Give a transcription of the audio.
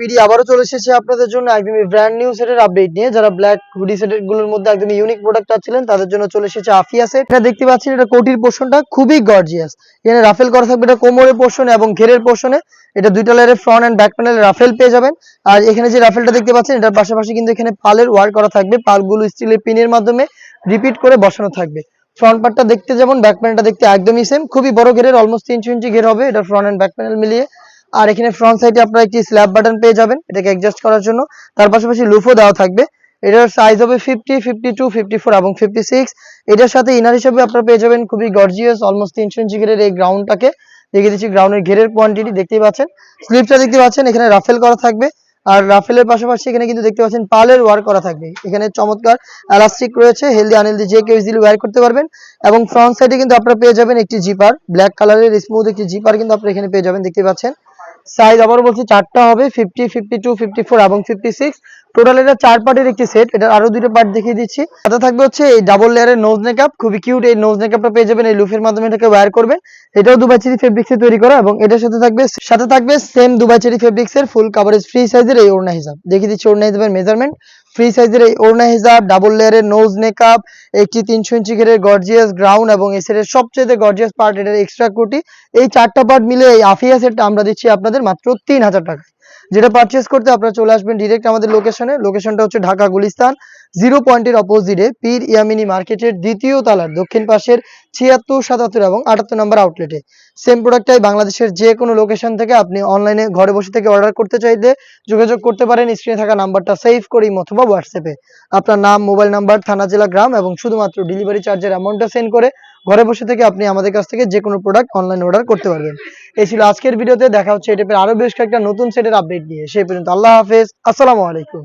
BD আবারও চলে এসেছে আপনাদের জন্য ব্র্যান্ড আপডেট নিয়ে। যারা ব্ল্যাক হুডি গুলোর মধ্যে একদম ইউনিক প্রোডাক্ট তাদের জন্য চলে এসেছে আফিয়া এটা দেখতে এটা কোটির পোর্শনটা খুবই এখানে রাফেল করা থাকবে কোমরের পোর্শনে এবং ঘেরের পোর্শনে এটা দুইটা লেয়ারের ফ্রন্ট এন্ড ব্যাক প্যানেলে রাফেল পেয়ে যাবেন। আর এখানে যে রাফেলটা দেখতে পাচ্ছেন, এটার পাশাপাশি কিন্তু এখানে পালের ওয়ার করা থাকবে, পালগুলো স্টিলের পিনের মাধ্যমে রিপিট করে বসানো থাকবে। ফ্রন্ট পার্টটা দেখতে যেমন ব্যাক প্যানেলটা দেখতে একদমই সেম খুবই বড় ঘেরের অলমোস্ট তিনশো ইঞ্চি ঘের হবে, এটা ফ্রন্ট এন্ড ব্যাক প্যানেল মিলিয়ে। আর এখানে ফ্রন্ট সাইডে আপনারা একটি স্ল্যাব বাটন পেয়ে যাবেন, এটাকে অ্যাডজাস্ট করার জন্য। তার পাশাপাশি লুফো দেওয়া থাকবে। এটার সাইজ হবে fifty fifty two fifty four এবং ফিফটি সিক্স এটার সাথে ইনার হিসেবে আপনারা পেয়ে যাবেন খুবই গর্জিয়াস অলমোস্ট তিনশো ইঞ্চি ঘেরের এই গ্রাউন্ডটাকে দেখিয়ে দিচ্ছি গ্রাউন্ডের ঘেরের কোয়ান্টিটি দেখতেই পাচ্ছেন। স্লিপটা দেখতে পাচ্ছেন, এখানে রাফেল করা থাকবে। আর রাফেলের পাশাপাশি এখানে কিন্তু দেখতে পাচ্ছেন পালের ওয়ার্ক করা থাকবে। এখানে চমৎকার এলাস্টিক রয়েছে হেলদি আনহেলদি যে কেউ ইজিলি ওয়ার করতে পারবেন। এবং ফ্রন্ট সাইডে কিন্তু আপনারা পেয়ে যাবেন একটি জিপার ব্ল্যাক কালারের স্মুথ একটি জিপার কিন্তু আপনারা এখানে পেয়ে যাবেন দেখতে পাচ্ছেন। সাইজ আবার বলছি, চারটা হবে fifty fifty two fifty four এবং ফিফটি সিক্স টোটাল এটা চার পার্টের একটি সেট এটা আরও দুটো পার্ট দেখিয়ে দিচ্ছি। সাথে থাকবে হচ্ছে এই ডাবল লেয়ারের নোজ মেকআপ খুবই কিউট এই নোজ মেকআপটা পেয়ে যাবেন, এই লুফের মাধ্যমে এটাকে ওয়্যার করবেন। এটাও দুবাই চেরি ফেব্রিক্সে তৈরি করা এবং এটার সাথে থাকবে সাথে থাকবে সেম দুবাই চেরি ফেব্রিক্সের ফুল কাভারেজ ফ্রি সাইজের এই ওড়না হিসাব দেখিয়ে দিচ্ছি ওড়না হিসাবের মেজারমেন্ট ফ্রি সাইজের এই ওড়না হিজাব ডাবল লেয়ারের নোজ মেকআপ একটি তিনশো ইঞ্চি ঘেরের গর্জিয়াস গ্রাউন্ড এবং এই সেটের সবচেয়ে গর্জিয়াস পার্ট এটার এক্সট্রা কোটি এই চারটা পার্ট মিলে এই আফিয়া সেটটা আমরা দিচ্ছি আপনাদের মাত্র তিন হাজার টাকায়। যেটা পারচেস করতে আপনারা চলে আসবেন ডিরেক্ট আমাদের লোকেশনে লোকেশনটা হচ্ছে ঢাকা গুলিস্তান জিরো পয়েন্টের অপোজিটে পীর ইয়ামিনী মার্কেটের দ্বিতীয় তালার, দক্ষিণ পাশের ছিয়াত্তর, সাতাত্তর এবং আটাত্তর নম্বর আউটলেটে সেম প্রোডাক্টটাই বাংলাদেশের যে কোনো লোকেশন থেকে আপনি অনলাইনে ঘরে বসে থেকে অর্ডার করতে চাইলে যোগাযোগ করতে পারেন। স্ক্রিনে থাকা নাম্বারটা সেভ করি অথবা হোয়াটসঅ্যাপে আপনার নাম মোবাইল নাম্বার থানা, জেলা, গ্রাম এবং শুধুমাত্র ডেলিভারি চার্জের অ্যামাউন্টটা সেন্ড করে ঘরে বসে থেকে আপনি আমাদের কাছ থেকে যে কোনো প্রোডাক্ট অনলাইন অর্ডার করতে পারবেন। এই ছিল আজকের ভিডিওতে, দেখা হচ্ছে টাইপের আরও বেশ কয়েকটা নতুন সেটের আপডেট নিয়ে। সেই পর্যন্ত আল্লাহ হাফেজ, আসসালামু আলাইকুম।